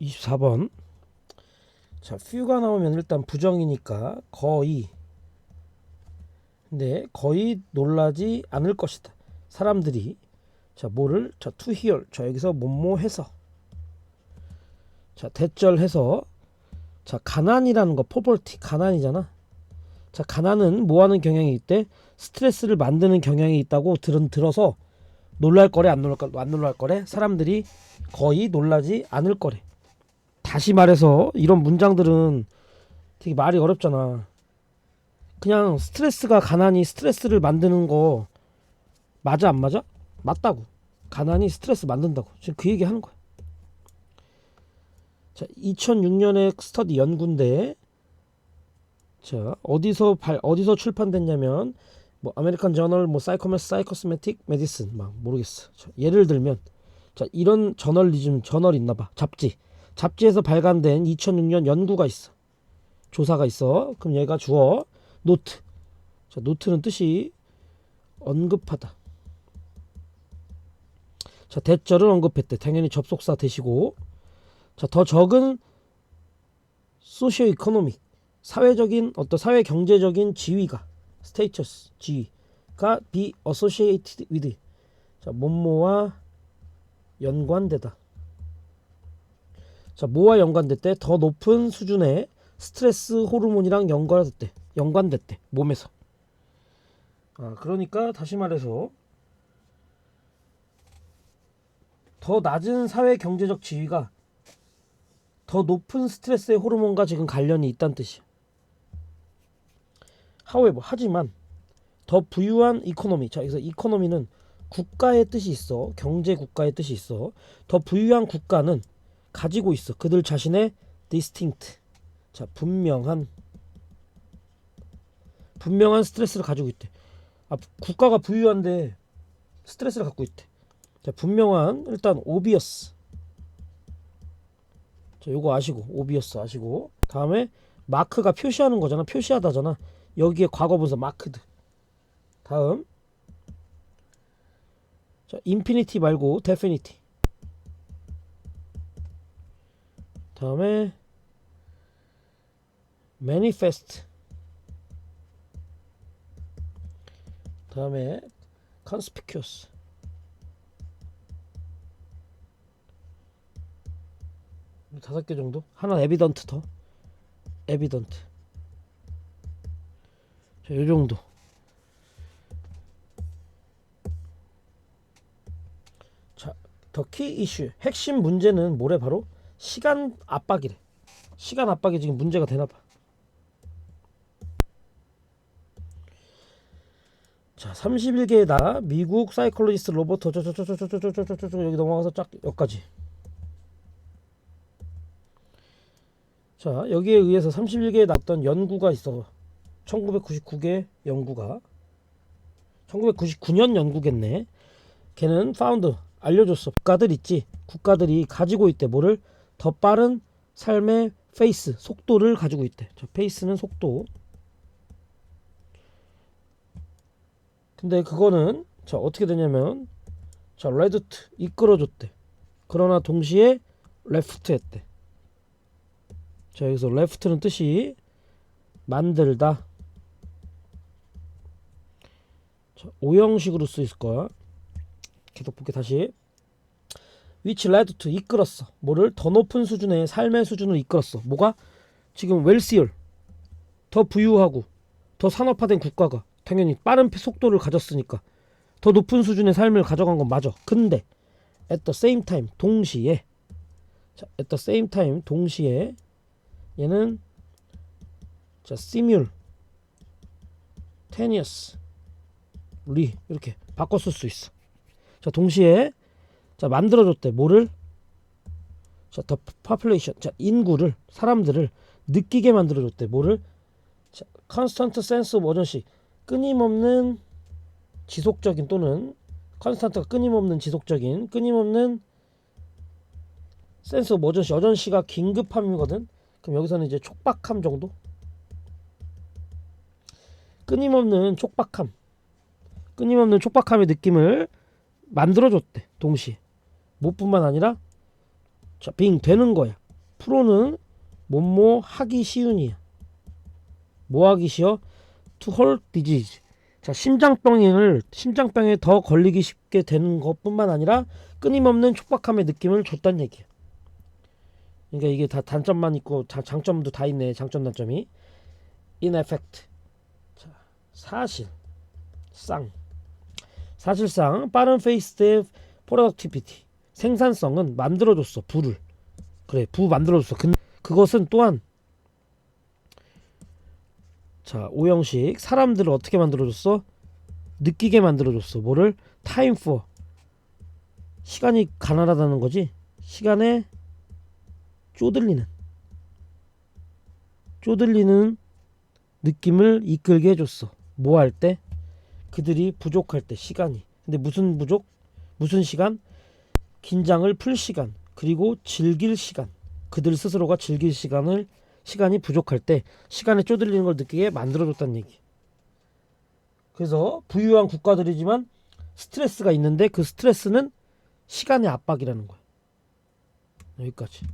24번. 자, few가 나오면 일단 부정이니까 거의. 근데 거의 놀라지 않을 것이다. 사람들이 자, 뭐를 자, to hear. 자, 여기서 뭐뭐 해서. 자, 대절해서 자, 가난이라는 거 poverty 가난이잖아. 자, 가난은 뭐 하는 경향이 있대? 스트레스를 만드는 경향이 있다고 들은 들어서 놀랄 거래 안 놀랄 거래 안 놀랄 거래 사람들이 거의 놀라지 않을 거래. 다시 말해서 이런 문장들은 되게 말이 어렵잖아. 그냥 스트레스가 가난이 스트레스를 만드는 거 맞아 안 맞아? 맞다고. 가난이 스트레스 만든다고. 지금 그 얘기 하는 거야. 자, 2006년에 스터디 연구인데 자, 어디서 발 어디서 출판됐냐면 뭐 아메리칸 저널 뭐 사이코메스 사이코스메틱 메디슨 막 모르겠어. 자, 예를 들면 자, 이런 저널리즘 저널 있나 봐. 잡지. 잡지에서 발간된 2006년 연구가 있어. 조사가 있어. 그럼 얘가 주어 노트. 자, 노트는 뜻이 언급하다. 자, 대절을 언급했대. 당연히 접속사 대시고. 자, 더 적은 소시오 이코노믹 사회적인 어떤 사회 경제적인 지위가 스테이처스 지위가 be associated with 자, 뭐뭐와 연관되다. 자, 뭐와 연관됐대? 더 높은 수준의 스트레스 호르몬이랑 연관됐대. 연관됐대. 몸에서. 아, 그러니까 다시 말해서 더 낮은 사회 경제적 지위가 더 높은 스트레스의 호르몬과 지금 관련이 있다는 뜻이야. however, 하지만 더 부유한 이코노미. 자, 여기서 이코노미는 국가의 뜻이 있어. 경제 국가의 뜻이 있어. 더 부유한 국가는 가지고 있어. 그들 자신의 distinct. 자, 분명한 분명한 스트레스를 가지고 있대. 아, 국가가 부유한데 스트레스를 갖고 있대. 자, 분명한 일단 obvious. 자, 요거 아시고 obvious 아시고 다음에 마크가 표시하는 거잖아. 표시하다잖아. 여기에 과거분사 마크드. 다음 자, 인피니티 말고 데피니티. 다음에 manifest. 다음에 conspicuous. 다섯 개 정도? 하나 에비던트 더. 에비던트. 자, 요 정도. 자, 더 키 이슈. 핵심 문제는 뭐래 바로? 시간 압박이래. 시간 압박이 지금 문제가 되나 봐. 자, 31개의 나 미국 사이콜로지스트 로버트 저저저저저저저저저 여기 넘어가서 쫙 여기까지. 자, 여기에 의해서 31개에 났던 연구가 있어. 1999개 연구가. 1999년 연구겠네. 걔는 파운드 알려줬어. 국가들 있지. 국가들이 가지고 있대. 뭐를 더 빠른 삶의 페이스 속도를 가지고 있대. 저 페이스는 속도. 근데 그거는 자 어떻게 되냐면 자 레드트 이끌어줬대. 그러나 동시에 레프트 했대. 자 여기서 레프트는 뜻이 만들다. 자, 오형식으로 쓰일 거야. 계속 볼게 다시. Which led to 이끌었어. 뭐를 더 높은 수준의 삶의 수준을 이끌었어. 뭐가 지금 웰시얼 더 부유하고 더 산업화된 국가가 당연히 빠른 속도를 가졌으니까 더 높은 수준의 삶을 가져간 건 맞아. 근데 at the same time 동시에 자, at the same time 동시에 얘는 자 simul tenuous 리 이렇게 쓸수 있어. 자 동시에 자 만들어줬대. 뭐를? 자 더 population 자 인구를 사람들을 느끼게 만들어줬대. 뭐를? 자 constant sense of urgency 끊임없는 지속적인 또는 컨스탄트가 끊임없는 지속적인 끊임없는 센스 오브 어전시 어전시가 긴급함이거든? 그럼 여기서는 이제 촉박함 정도? 끊임없는 촉박함. 끊임없는 촉박함의 느낌을 만들어줬대 동시에 뭐뿐만 아니라 자, 빙 되는 거야 프로는 뭐뭐 하기 쉬운이야. 뭐 하기 쉬워? To hold disease. 자, 심장병을 심장병에 더 걸리기 쉽게 되는 것뿐만 아니라 끊임없는 촉박함의 느낌을 줬단 얘기야. 그러니까 이게 다 단점만 있고 다 장점도 다 있네. 장점 단점이. In effect. 자, 사실 상 사실상 빠른 페이스의 productivity 생산성은 만들어줬어 부를. 그래 부 만들어줬어. 근 그것은 또한 자 오형식. 사람들을 어떻게 만들어줬어? 느끼게 만들어줬어. 뭐를? time for 시간이 가난하다는 거지? 시간에 쪼들리는. 쪼들리는 느낌을 이끌게 해줬어. 뭐 할 때? 그들이 부족할 때 시간이. 근데 무슨 부족? 무슨 시간 긴장을 풀 시간 그리고 즐길 시간. 그들 스스로가 즐길 시간을 시간이 부족할 때 시간에 쪼들리는 걸 느끼게 만들어줬다는 얘기. 그래서 부유한 국가들이지만 스트레스가 있는데 그 스트레스는 시간의 압박이라는 거야. 여기까지